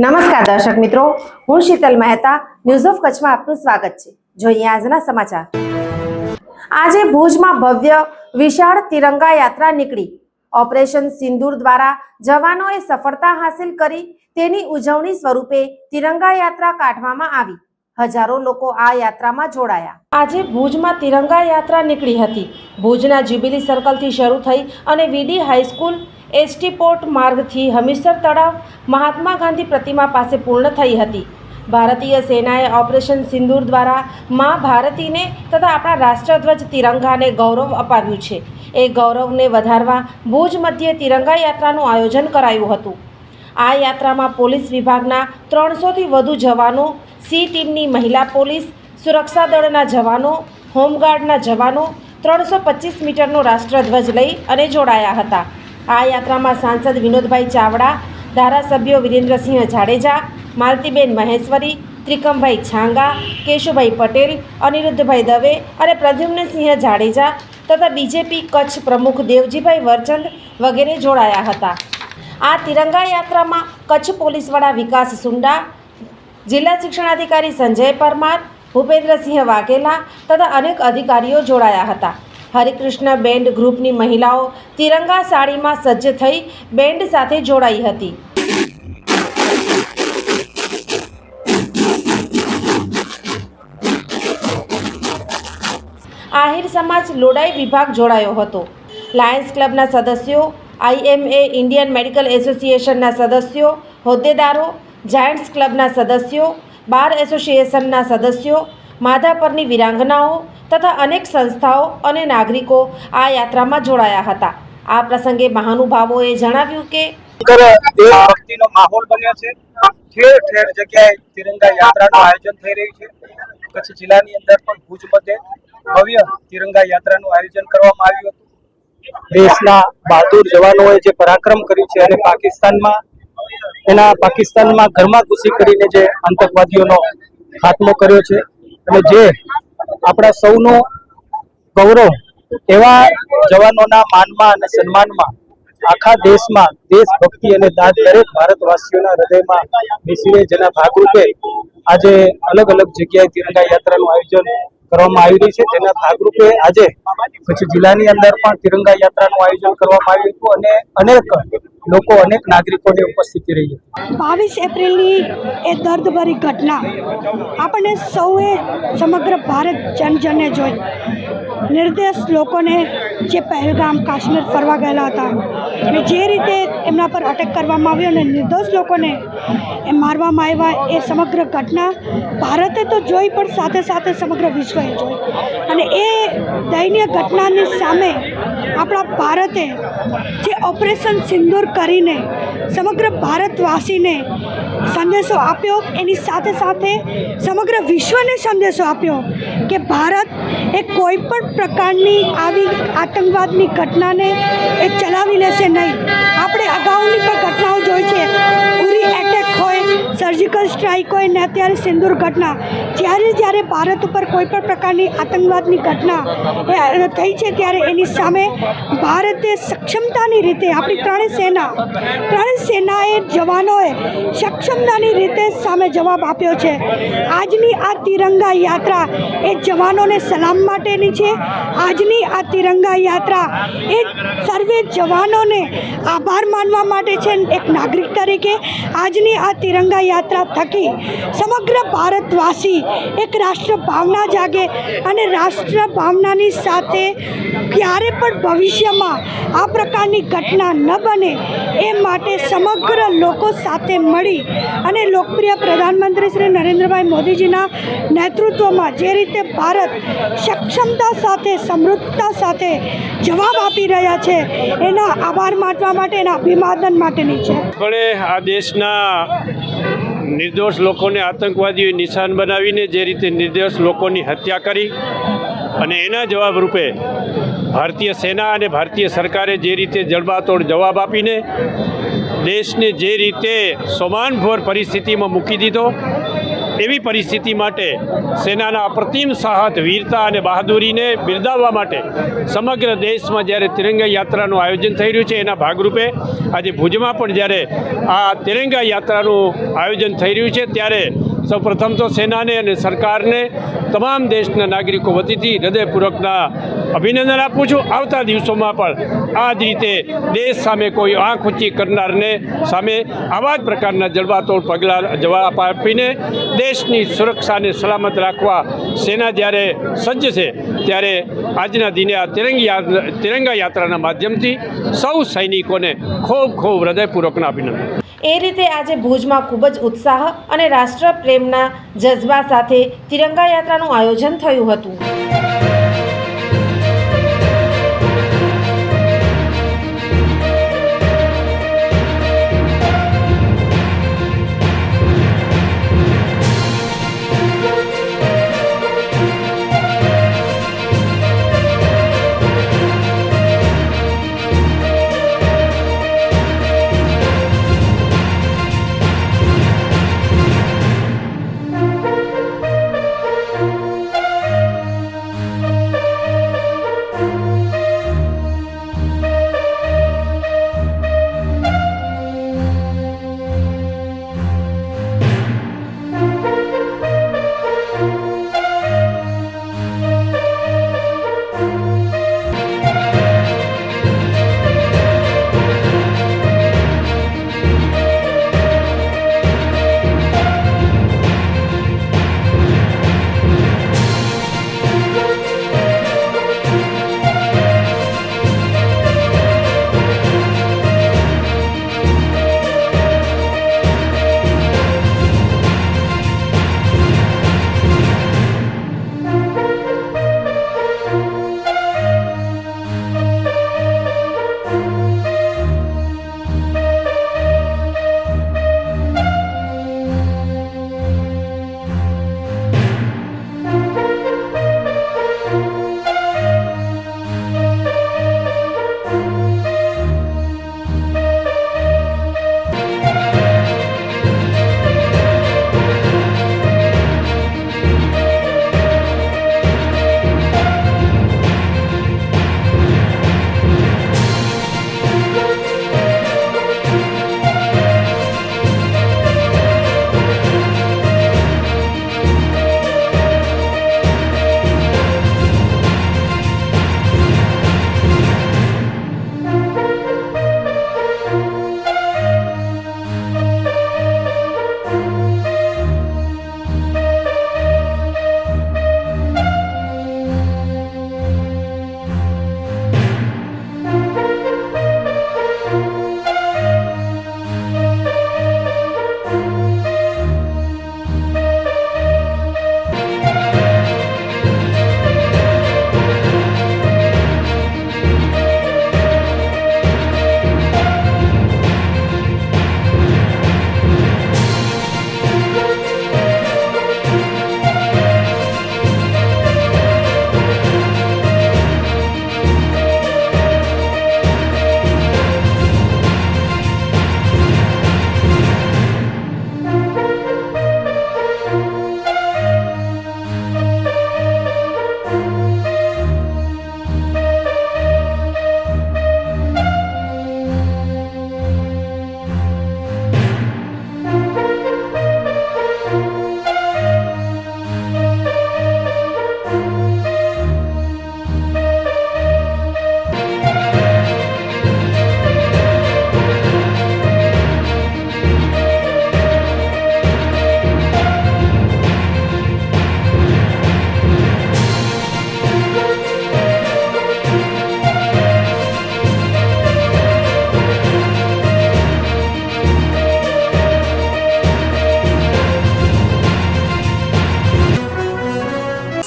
નમસ્કાર દર્શક મિત્રો, હું શીતલ મહેતા ન્યૂઝ ઓફ કચ્છમાં આપનું સ્વાગત છે. જોઈએ આજના સમાચાર. આજે ભુજમાં ભવ્ય વિશાળ તિરંગા યાત્રા નીકળી. ઓપરેશન સિંદૂર દ્વારા જવાનોએ સફળતા હાંસિલ કરી, તેની ઉજવણી સ્વરૂપે તિરંગા યાત્રા કાઢવામાં આવી. હજારો લોકો આ યાત્રામાં જોડાયા. આજે ભુજમાં તિરંગા યાત્રા નીકળી હતી. ભુજના જ્યુબિલી સર્કલથી શરૂ થઈ અને VD high school ST port માર્ગથી Hamirsar તળાવ મહાત્મા ગાંધી પ્રતિમા પાસે પૂર્ણ થઈ હતી. ભારતીય સેનાએ ઓપરેશન સિંદૂર દ્વારા મા ભારતીને તથા આપણા રાષ્ટ્રધ્વજ તિરંગાને ગૌરવ અપાવ્યું છે. એ ગૌરવને વધારવા ભુજ મધ્યે તિરંગા યાત્રાનું આયોજન કરાયું હતું. આ યાત્રામાં પોલીસ વિભાગના ત્રણસોથી વધુ જવાનો, સી ટીમની મહિલા પોલીસ, સુરક્ષા દળના જવાનો, હોમગાર્ડના જવાનો, ત્રણસો પચીસ મીટરનો રાષ્ટ્રધ્વજ લઈ અને જોડાયા હતા. આ યાત્રામાં સાંસદ વિનોદભાઈ ચાવડા, ધારાસભ્યો વિરેન્દ્રસિંહ જાડેજા, માલતીબેન મહેશ્વરી, ત્રિકમભાઈ છાંગા, કેશુભાઈ પટેલ, અનિરુદ્ધભાઈ દવે અને પ્રદ્યુમ્નસિંહ જાડેજા તથા બીજેપી કચ્છ પ્રમુખ દેવજીભાઈ વરચંદ વગેરે જોડાયા હતા. આ તિરંગા યાત્રામાં કચ્છ પોલીસ વડા વિકાસ સુંડા, જિલ્લા શિક્ષણાધિકારી સંજય પરમાર, ભૂપેન્દ્રસિંહ વાઘેલા તથા અનેક અધિકારીઓ જોડાયા હતા. હરિકૃષ્ણ બેન્ડ ગ્રુપની મહિલાઓ તિરંગા સાડીમાં સજ્જ થઈ બેન્ડ સાથે જોડાઈ હતી. આહિર સમાજ લોડાઈ વિભાગ જોડાયો હતો. લાયન્સ ક્લબના સદસ્યો આઈએમએ ઇન્ડિયન મેડિકલ એસોસિએશનના સદસ્યો, હોદ્દેદારો, જાયન્ટ્સ ક્લબના સદસ્યો, બાર એસોસિએશનના સદસ્યો માધાપરની વિરાંગનાઓ તથા અનેક સંસ્થાઓ અને નાગરિકો આ યાત્રામાં જોડાયા હતા. આ પ્રસંગે મહાનુભાવોએ જણાવ્યું કે આયોજન કચ્છ જિલ્લાની અંદર પણ ભુજ મધ્યે ભવ્ય તિરંગા યાત્રાનું આયોજન કરવામાં આવ્યું હતું. દેશના બહાદુર જવાનોએ જે પરાક્રમ કર્યું છે અને પાકિસ્તાનમાં, એના પાકિસ્તાનમાં ઘરમાં ઘૂસી કરીને જે આતંકવાદીઓનો ખાત્મો કર્યો છે. અને જે આપણા સૌનો ગૌરવ એવા જવાનોના માનમાં અને સન્માનમાં આખા દેશમાં દેશભક્તિ અને દાન દરેક ભારતવાસીઓના હૃદયમાં બેસીને જેના ભાગરૂપે આજે અલગ અલગ જગ્યાએ તિરંગા યાત્રાનું આયોજન કરવામાં આવી રહ્યું છે. જેના ભાગરૂપે આજે કચ્છ જિલ્લાની અંદર પણ તિરંગા યાત્રાનું આયોજન કરવામાં આવ્યું હતું અને અનેક લોકો અનેક નાગરિકોની ઉપસ્થિતિ રહી હતી. બાવીસ એપ્રિલની એ દર્દભરી ઘટના આપણને સૌએ સમગ્ર ભારત જનજને જોઈ. નિર્દોષ લોકોને જે પહેલગામ કાશ્મીર ફરવા ગયેલા હતા અને જે રીતે એમના પર અટેક કરવામાં આવ્યો અને નિર્દોષ લોકોને એ મારવામાં આવ્યા એ સમગ્ર ઘટના ભારતે તો જોઈ પણ સાથે સાથે સમગ્ર વિશ્વએ જોઈ. અને એ દયનીય ઘટનાની સામે આપણા ભારતે જે ઓપરેશન સિંદૂર કરીને સમગ્ર ભારતવાસીને સંદેશો આપ્યો, એની સાથે સાથે સમગ્ર વિશ્વને સંદેશો આપ્યો કે ભારત એ કોઈ પણ પ્રકારની આવી આતંકવાદની ઘટનાને એ ચલાવી લેશે નહીં. આપણે અગાઉની પણ ઘટનાઓ જોઈ છે. સર્જિકલ સ્ટ્રાઇક હોય ને અત્યારે સિંદૂર ઘટના. જ્યારે જ્યારે ભારત ઉપર કોઈ પણ પ્રકારની આતંકવાદની ઘટના થઈ છે ત્યારે એની સામે ભારતે સક્ષમતાની રીતે આપણી ત્રણેય સેના, ત્રણેય સેનાએ જવાનોએ સક્ષમતાની રીતે સામે જવાબ આપ્યો છે. આજની આ તિરંગા યાત્રા એ જવાનોને સલામ માટેની છે. આજની આ તિરંગા યાત્રા એ સર્વે જવાનોને આભાર માનવા માટે છે એક નાગરિક તરીકે. આજની આ તિરંગા યાત્રા થકી સમગ્ર ભારતવાસી એક રાષ્ટ્ર ભાવના જાગે અને રાષ્ટ્ર ભાવનાની સાથે ક્યારે પણ ભવિષ્યમાં આ પ્રકારની ઘટના ન બને એ માટે સમગ્ર લોકો સાથે મળી અને લોકપ્રિય પ્રધાનમંત્રી શ્રી નરેન્દ્રભાઈ મોદીજીના નેતૃત્વમાં જે રીતે ભારત સક્ષમતા સાથે, સમૃદ્ધતા સાથે જવાબ આપી રહ્યા છે, એના આભાર માનવા માટે, એના અભિવાદન માટેની છે. આ દેશના નિર્દોષ લોકોને આતંકવાદીઓએ નિશાન બનાવીને જે રીતે નિર્દોષ લોકોની હત્યા કરી અને એના જવાબ રૂપે ભારતીય સેના અને ભારતીય સરકારે જે રીતે જડબાતોડ જવાબ આપીને દેશને જે રીતે સોમાનભોર પરિસ્થિતિમાં મૂકી દીધો એવી પરિસ્થિતિ માટે સેનાના અપ્રતિમ સાહસ, વીરતા અને બહાદુરીને બિરદાવવા માટે સમગ્ર દેશમાં જ્યારે તિરંગા યાત્રાનું આયોજન થઈ રહ્યું છે, એના ભાગરૂપે આજે ભુજમાં પણ જ્યારે આ તિરંગા યાત્રાનું આયોજન થઈ રહ્યું છે, ત્યારે સૌપ્રથમ તો સેનાને અને સરકારને તમામ દેશના નાગરિકો વતીથી હૃદયપૂર્વકના અભિનંદન આપું છું. આવતા દિવસોમાં પણ આ જ રીતે દેશ સામે કોઈ આંખ ઊંચી કરનારને સામે આવા જ પ્રકારના જડબાતોડ પગલાં જવાબ આપીને દેશની સુરક્ષાને સલામત રાખવા સેના જ્યારે સજ્જ છે, ત્યારે આજના દિને આ તિરંગી તિરંગા યાત્રાના માધ્યમથી સૌ સૈનિકોને ખૂબ ખૂબ હૃદયપૂર્વકના અભિનંદન. એ રીતે આજે ભુજમાં ખૂબ જ ઉત્સાહ અને રાષ્ટ્ર પ્રેમના જજ્બા સાથે તિરંગા યાત્રાનું આયોજન થયું હતું.